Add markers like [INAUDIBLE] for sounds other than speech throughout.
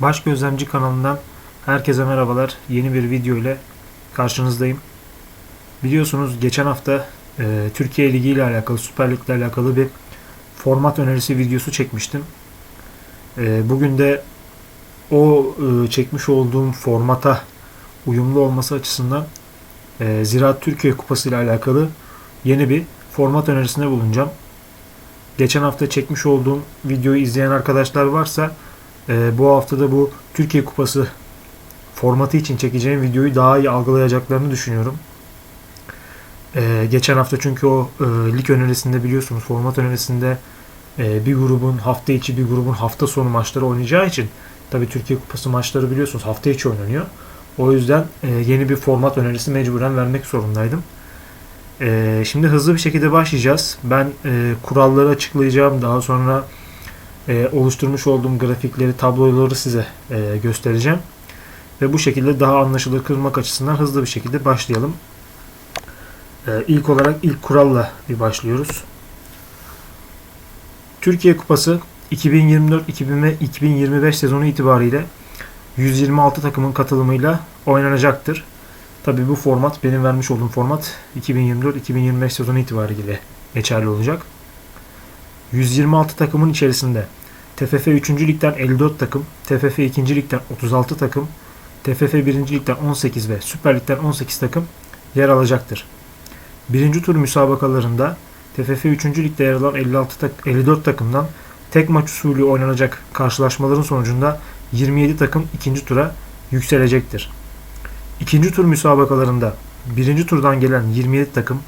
Baş Gözlemci kanalından herkese merhabalar. Yeni bir video ile karşınızdayım. Biliyorsunuz geçen hafta e, Türkiye Ligi ile alakalı, Süper Lig ile alakalı bir format önerisi videosu çekmiştim. E, bugün de o e, çekmiş olduğum formata uyumlu olması açısından e, Ziraat Türkiye Kupası ile alakalı yeni bir format önerisinde bulunacağım. Geçen hafta çekmiş olduğum videoyu izleyen arkadaşlar varsa e, bu haftada bu Türkiye Kupası formatı için çekeceğim videoyu daha iyi algılayacaklarını düşünüyorum. E, geçen hafta çünkü o e, lig önerisinde biliyorsunuz format önerisinde e, bir grubun hafta içi bir grubun hafta sonu maçları oynayacağı için tabii Türkiye Kupası maçları biliyorsunuz hafta içi oynanıyor. O yüzden e, yeni bir format önerisi mecburen vermek zorundaydım. E, şimdi hızlı bir şekilde başlayacağız. Ben e, kuralları açıklayacağım. Daha sonra e, oluşturmuş olduğum grafikleri, tabloları size e, göstereceğim. Ve bu şekilde daha anlaşılır kılmak açısından hızlı bir şekilde başlayalım. E, ilk olarak ilk kuralla bir başlıyoruz. Türkiye Kupası 2024-2025 sezonu itibariyle 126 takımın katılımıyla oynanacaktır. Tabi bu format benim vermiş olduğum format 2024-2025 sezonu itibariyle geçerli olacak. 126 takımın içerisinde TFF 3. Lig'den 54 takım, TFF 2. Lig'den 36 takım, TFF 1. Lig'den 18 ve Süper Lig'den 18 takım yer alacaktır. Birinci tur müsabakalarında TFF 3. Lig'de yer alan 56 tak 54 takımdan tek maç usulü oynanacak karşılaşmaların sonucunda 27 takım ikinci tura yükselecektir. İkinci tur müsabakalarında birinci turdan gelen 27 takım,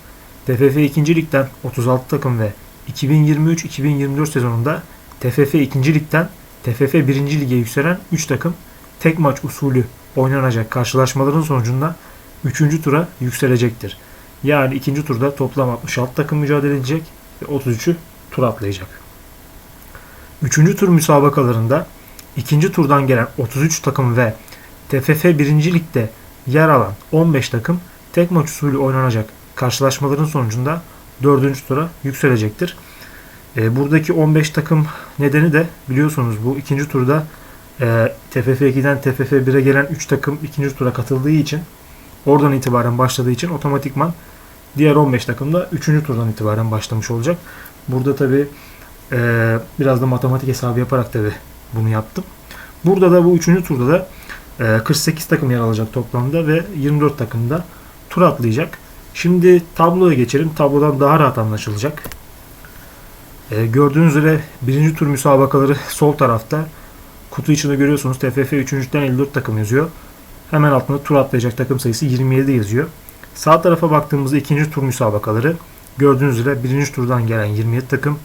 TFF 2. Lig'den 36 takım ve 2023-2024 sezonunda TFF 2. Lig'den TFF 1. Lig'e yükselen 3 takım tek maç usulü oynanacak karşılaşmaların sonucunda 3. tura yükselecektir. Yani 2. turda toplam 66 takım mücadele edecek ve 33'ü tur atlayacak. 3. tur müsabakalarında 2. turdan gelen 33 takım ve TFF 1. Lig'de yer alan 15 takım tek maç usulü oynanacak karşılaşmaların sonucunda 4. tura yükselecektir. E, buradaki 15 takım nedeni de biliyorsunuz bu ikinci turda e, TFF 2'den TFF 1'e gelen 3 takım ikinci tura katıldığı için oradan itibaren başladığı için otomatikman diğer 15 takım da 3. turdan itibaren başlamış olacak. Burada tabi e, biraz da matematik hesabı yaparak tabi bunu yaptım. Burada da bu 3. turda da e, 48 takım yer alacak toplamda ve 24 takım da tur atlayacak. Şimdi tabloya geçelim. Tablodan daha rahat anlaşılacak. E, gördüğünüz üzere birinci tur müsabakaları sol tarafta. Kutu içinde görüyorsunuz TFF 3.'den 54 takım yazıyor. Hemen altında tur atlayacak takım sayısı 27 yazıyor. Sağ tarafa baktığımızda ikinci tur müsabakaları. Gördüğünüz üzere birinci turdan gelen 27 takım.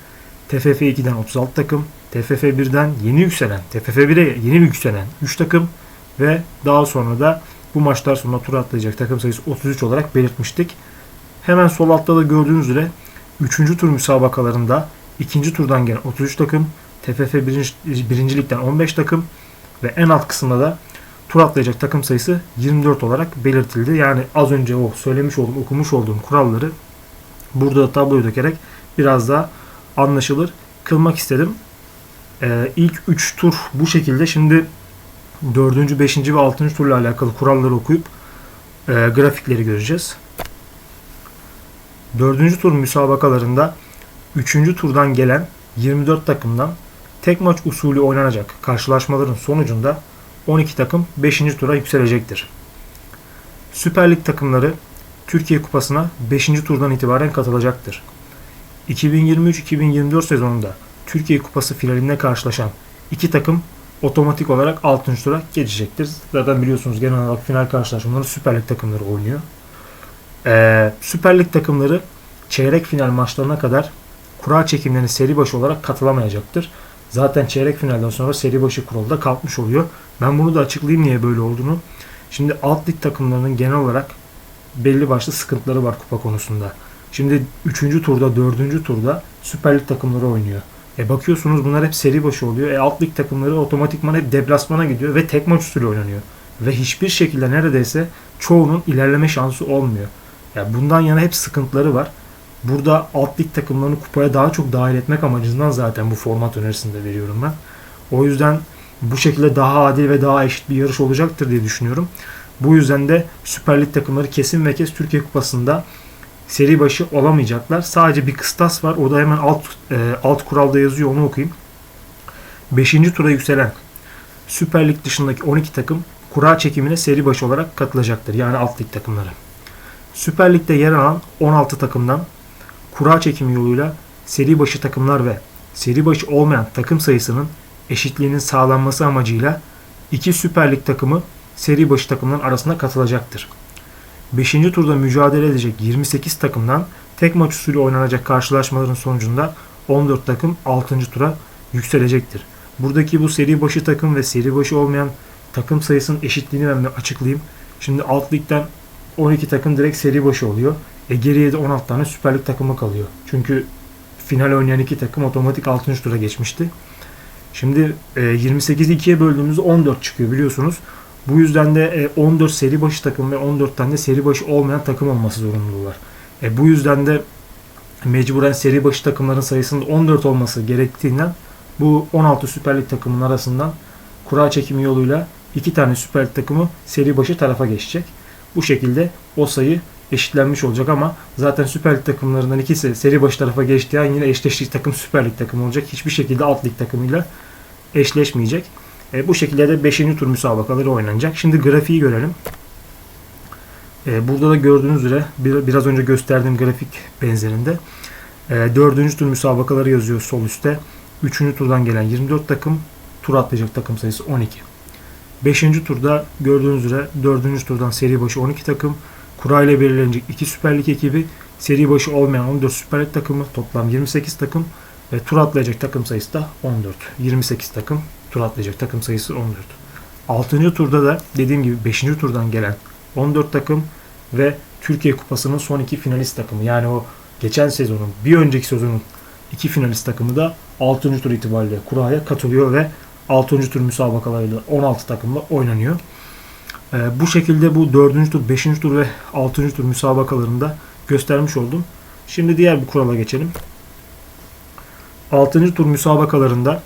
TFF 2'den 36 takım. TFF 1'den yeni yükselen, TFF 1'e yeni yükselen 3 takım. Ve daha sonra da bu maçlar sonunda tur atlayacak takım sayısı 33 olarak belirtmiştik. Hemen sol altta da gördüğünüz üzere 3. tur müsabakalarında ikinci turdan gelen 33 takım, TFF 1. birincilikten 15 takım ve en alt kısımda da tur atlayacak takım sayısı 24 olarak belirtildi. Yani az önce o söylemiş olduğum, okumuş olduğum kuralları burada da tabloya dökerek biraz daha anlaşılır kılmak istedim. Ee, ilk 3 tur bu şekilde. Şimdi 4. 5. ve 6. turla alakalı kuralları okuyup e, grafikleri göreceğiz. 4. tur müsabakalarında 3. turdan gelen 24 takımdan tek maç usulü oynanacak karşılaşmaların sonucunda 12 takım 5. tura yükselecektir. Süper Lig takımları Türkiye Kupası'na 5. turdan itibaren katılacaktır. 2023-2024 sezonunda Türkiye Kupası finalinde karşılaşan iki takım otomatik olarak 6. tura geçecektir. Zaten biliyorsunuz genel olarak final karşılaşmaları Süper Lig takımları oynuyor. Ee, Süper Lig takımları çeyrek final maçlarına kadar kura çekimlerine seri başı olarak katılamayacaktır. Zaten çeyrek finalden sonra seri başı kuralı da kalkmış oluyor. Ben bunu da açıklayayım niye böyle olduğunu. Şimdi alt lig takımlarının genel olarak belli başlı sıkıntıları var kupa konusunda. Şimdi 3. turda, 4. turda Süper Lig takımları oynuyor. E bakıyorsunuz bunlar hep seri başı oluyor. E alt lig takımları otomatikman hep deplasmana gidiyor ve tek maç usulü oynanıyor. Ve hiçbir şekilde neredeyse çoğunun ilerleme şansı olmuyor. Yani bundan yana hep sıkıntıları var. Burada alt lig takımlarını kupaya daha çok dahil etmek amacından zaten bu format önerisinde veriyorum ben. O yüzden bu şekilde daha adil ve daha eşit bir yarış olacaktır diye düşünüyorum. Bu yüzden de Süper Lig takımları kesin ve kes Türkiye Kupası'nda seri başı olamayacaklar. Sadece bir kıstas var. O da hemen alt e, alt kuralda yazıyor. Onu okuyayım. 5. tura yükselen Süper Lig dışındaki 12 takım kura çekimine seri başı olarak katılacaktır. Yani alt lig takımları. Süper Lig'de yer alan 16 takımdan kura çekimi yoluyla seri başı takımlar ve seri başı olmayan takım sayısının eşitliğinin sağlanması amacıyla iki Süper Lig takımı seri başı takımların arasında katılacaktır. 5. turda mücadele edecek 28 takımdan tek maç usulü oynanacak karşılaşmaların sonucunda 14 takım 6. tura yükselecektir. Buradaki bu seri başı takım ve seri başı olmayan takım sayısının eşitliğini ben bir açıklayayım. Şimdi alt ligden 12 takım direkt seri başı oluyor. E geriye de 16 tane Süper Lig takımı kalıyor. Çünkü final oynayan iki takım otomatik 6. tura geçmişti. Şimdi e, 28'i 2'ye böldüğümüzde 14 çıkıyor biliyorsunuz. Bu yüzden de e, 14 seri başı takım ve 14 tane seri başı olmayan takım olması zorunluluğu var. E, bu yüzden de mecburen seri başı takımların sayısının 14 olması gerektiğinden bu 16 Süper Lig takımının arasından kura çekimi yoluyla iki tane Süper Lig takımı seri başı tarafa geçecek. Bu şekilde o sayı eşitlenmiş olacak ama zaten Süper Lig takımlarından ikisi seri başı tarafa geçtiği an yine eşleştiği takım Süper Lig takımı olacak. Hiçbir şekilde alt lig takımıyla eşleşmeyecek. E, bu şekilde de 5. tur müsabakaları oynanacak. Şimdi grafiği görelim. E, burada da gördüğünüz üzere bir, biraz önce gösterdiğim grafik benzerinde e, 4. tur müsabakaları yazıyor sol üstte. 3. turdan gelen 24 takım tur atlayacak takım sayısı 12. 5. turda gördüğünüz üzere 4. turdan seri başı 12 takım, kura ile belirlenecek 2 Süper Lig ekibi, seri başı olmayan 14 Süper Lig takımı, toplam 28 takım ve tur atlayacak takım sayısı da 14. 28 takım, tur atlayacak takım sayısı 14. 6. turda da dediğim gibi 5. turdan gelen 14 takım ve Türkiye Kupası'nın son iki finalist takımı. Yani o geçen sezonun, bir önceki sezonun iki finalist takımı da 6. tur itibariyle kuraya katılıyor ve 6. tur müsabakalarıyla 16 takımla oynanıyor. Ee, bu şekilde bu 4. tur, 5. tur ve 6. tur müsabakalarında göstermiş oldum. Şimdi diğer bir kurala geçelim. 6. tur müsabakalarında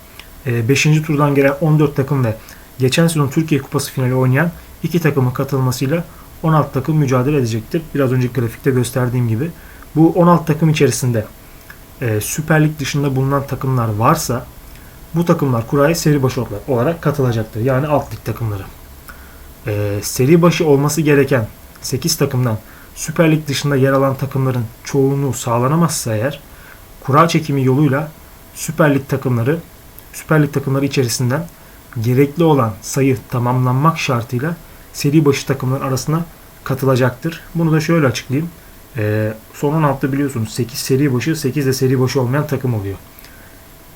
5. turdan gelen 14 takım ve geçen sezon Türkiye Kupası finali oynayan 2 takımın katılmasıyla 16 takım mücadele edecektir. Biraz önceki grafikte gösterdiğim gibi. Bu 16 takım içerisinde e, Süper Lig dışında bulunan takımlar varsa bu takımlar kuraya seri başı olarak katılacaktır. Yani alt lig takımları. E, seri başı olması gereken 8 takımdan Süper Lig dışında yer alan takımların çoğunluğu sağlanamazsa eğer kura çekimi yoluyla Süper Lig takımları Süper Lig takımları içerisinden gerekli olan sayı tamamlanmak şartıyla seri başı takımlar arasına katılacaktır. Bunu da şöyle açıklayayım. Ee, son 16'da biliyorsunuz 8 seri başı 8 de seri başı olmayan takım oluyor.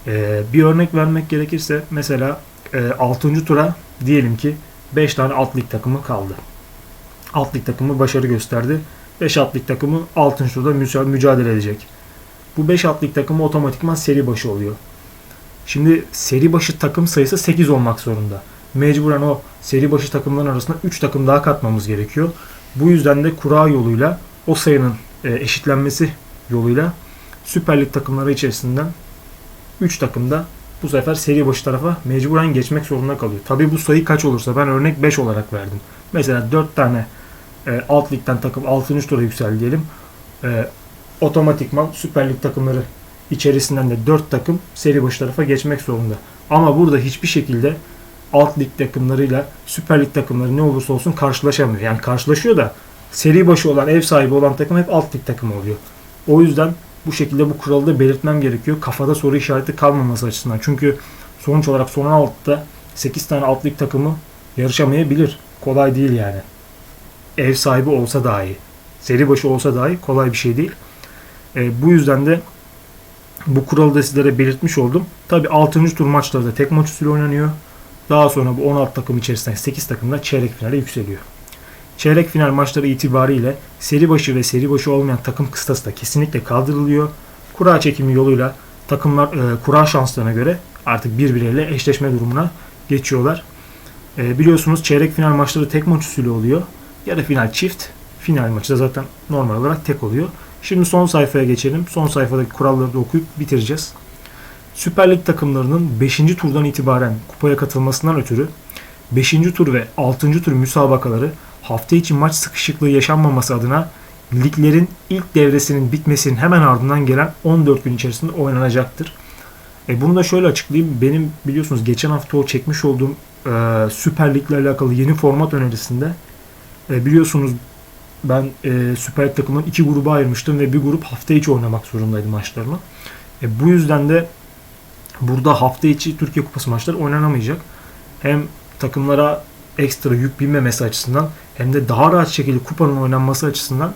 Ee, bir örnek vermek gerekirse mesela e, 6. tura diyelim ki 5 tane alt lig takımı kaldı. Alt lig takımı başarı gösterdi. 5 alt lig takımı 6. turda mücadele edecek. Bu 5 alt lig takımı otomatikman seri başı oluyor. Şimdi seri başı takım sayısı 8 olmak zorunda. Mecburen o seri başı takımların arasında 3 takım daha katmamız gerekiyor. Bu yüzden de kura yoluyla o sayının e, eşitlenmesi yoluyla Süper Lig takımları içerisinden 3 takım da bu sefer seri başı tarafa mecburen geçmek zorunda kalıyor. Tabi bu sayı kaç olursa ben örnek 5 olarak verdim. Mesela 4 tane e, alt ligden takım 6. tura yükseldi diyelim. E, otomatikman Süper Lig takımları içerisinden de 4 takım seri başı tarafa geçmek zorunda. Ama burada hiçbir şekilde alt lig takımlarıyla Süper Lig takımları ne olursa olsun karşılaşamıyor. Yani karşılaşıyor da seri başı olan, ev sahibi olan takım hep alt lig takımı oluyor. O yüzden bu şekilde bu kuralı da belirtmem gerekiyor. Kafada soru işareti kalmaması açısından. Çünkü sonuç olarak son 16'da 8 tane alt lig takımı yarışamayabilir. Kolay değil yani. Ev sahibi olsa dahi, seri başı olsa dahi kolay bir şey değil. E, bu yüzden de bu kuralı da sizlere belirtmiş oldum. Tabi 6. tur maçları da tek maç usulü oynanıyor. Daha sonra bu 16 takım içerisinden 8 takım da çeyrek finale yükseliyor. Çeyrek final maçları itibariyle seri başı ve seri başı olmayan takım kıstası da kesinlikle kaldırılıyor. Kura çekimi yoluyla takımlar e, kura şanslarına göre artık birbirleriyle eşleşme durumuna geçiyorlar. E, biliyorsunuz çeyrek final maçları tek maç usulü oluyor. Yarı final çift. Final maçı da zaten normal olarak tek oluyor. Şimdi son sayfaya geçelim. Son sayfadaki kuralları da okuyup bitireceğiz. Süper Lig takımlarının 5. turdan itibaren kupaya katılmasından ötürü 5. tur ve 6. tur müsabakaları hafta içi maç sıkışıklığı yaşanmaması adına liglerin ilk devresinin bitmesinin hemen ardından gelen 14 gün içerisinde oynanacaktır. E bunu da şöyle açıklayayım. Benim biliyorsunuz geçen hafta o çekmiş olduğum e, Süper Lig'le alakalı yeni format önerisinde e, biliyorsunuz ben e, Süper Lig takımının iki gruba ayırmıştım ve bir grup hafta içi oynamak zorundaydı maçlarını. E, bu yüzden de burada hafta içi Türkiye Kupası maçları oynanamayacak. Hem takımlara ekstra yük binmemesi açısından hem de daha rahat şekilde kupanın oynanması açısından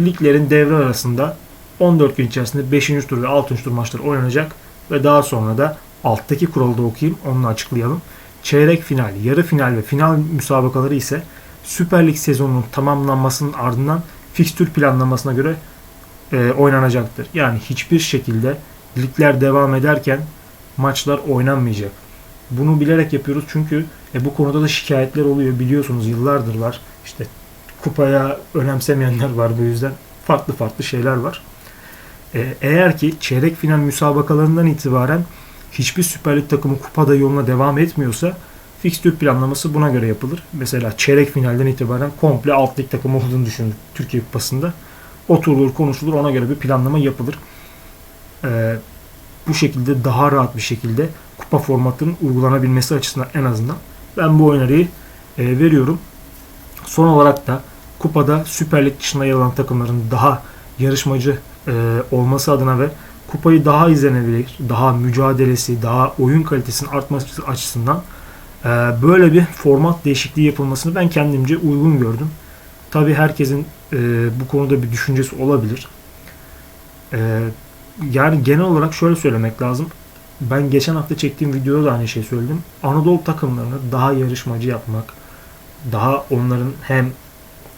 liglerin devre arasında 14 gün içerisinde 5. tur ve 6. tur maçları oynanacak ve daha sonra da alttaki kuralı da okuyayım onu açıklayalım. Çeyrek final, yarı final ve final müsabakaları ise Süper Lig sezonunun tamamlanmasının ardından fikstür planlamasına göre e, oynanacaktır. Yani hiçbir şekilde ligler devam ederken maçlar oynanmayacak. Bunu bilerek yapıyoruz çünkü e, bu konuda da şikayetler oluyor biliyorsunuz yıllardır var. İşte kupaya önemsemeyenler var bu yüzden farklı farklı şeyler var. E, eğer ki çeyrek final müsabakalarından itibaren hiçbir Süper Lig takımı kupada yoluna devam etmiyorsa fikstür planlaması buna göre yapılır. Mesela çeyrek finalden itibaren komple alt lig takımı olduğunu düşünün Türkiye Kupası'nda. Oturulur, konuşulur, ona göre bir planlama yapılır. Ee, bu şekilde daha rahat bir şekilde kupa formatının uygulanabilmesi açısından en azından ben bu öneriyi e, veriyorum. Son olarak da kupada Süper Lig dışında yer alan takımların daha yarışmacı e, olması adına ve kupayı daha izlenebilir, daha mücadelesi, daha oyun kalitesinin artması açısından böyle bir format değişikliği yapılmasını ben kendimce uygun gördüm. Tabi herkesin e, bu konuda bir düşüncesi olabilir. E, yani genel olarak şöyle söylemek lazım. Ben geçen hafta çektiğim videoda da aynı şey söyledim. Anadolu takımlarını daha yarışmacı yapmak, daha onların hem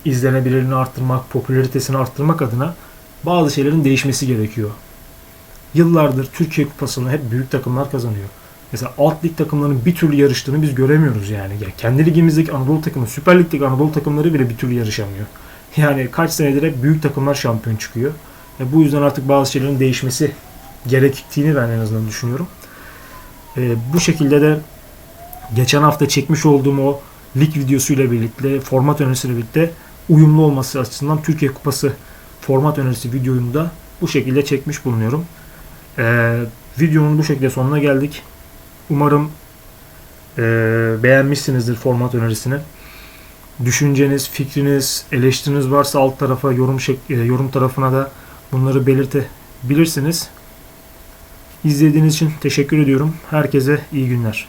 izlenebilirliğini arttırmak, popülaritesini arttırmak adına bazı şeylerin değişmesi gerekiyor. Yıllardır Türkiye Kupası'nı hep büyük takımlar kazanıyor. Mesela alt lig takımlarının bir türlü yarıştığını biz göremiyoruz yani. Ya kendi ligimizdeki Anadolu takımı, Süper Lig'deki Anadolu takımları bile bir türlü yarışamıyor. [LAUGHS] Yani kaç senedir hep büyük takımlar şampiyon çıkıyor. E bu yüzden artık bazı şeylerin değişmesi gerektiğini ben en azından düşünüyorum. E, bu şekilde de geçen hafta çekmiş olduğum o lig videosuyla birlikte, format önerisiyle birlikte uyumlu olması açısından Türkiye Kupası format önerisi videoyu da bu şekilde çekmiş bulunuyorum. E, videonun bu şekilde sonuna geldik. Umarım e, beğenmişsinizdir format önerisini. Düşünceniz, fikriniz, eleştiriniz varsa alt tarafa yorum şek- e, yorum tarafına da bunları belirtebilirsiniz. İzlediğiniz için teşekkür ediyorum. Herkese iyi günler.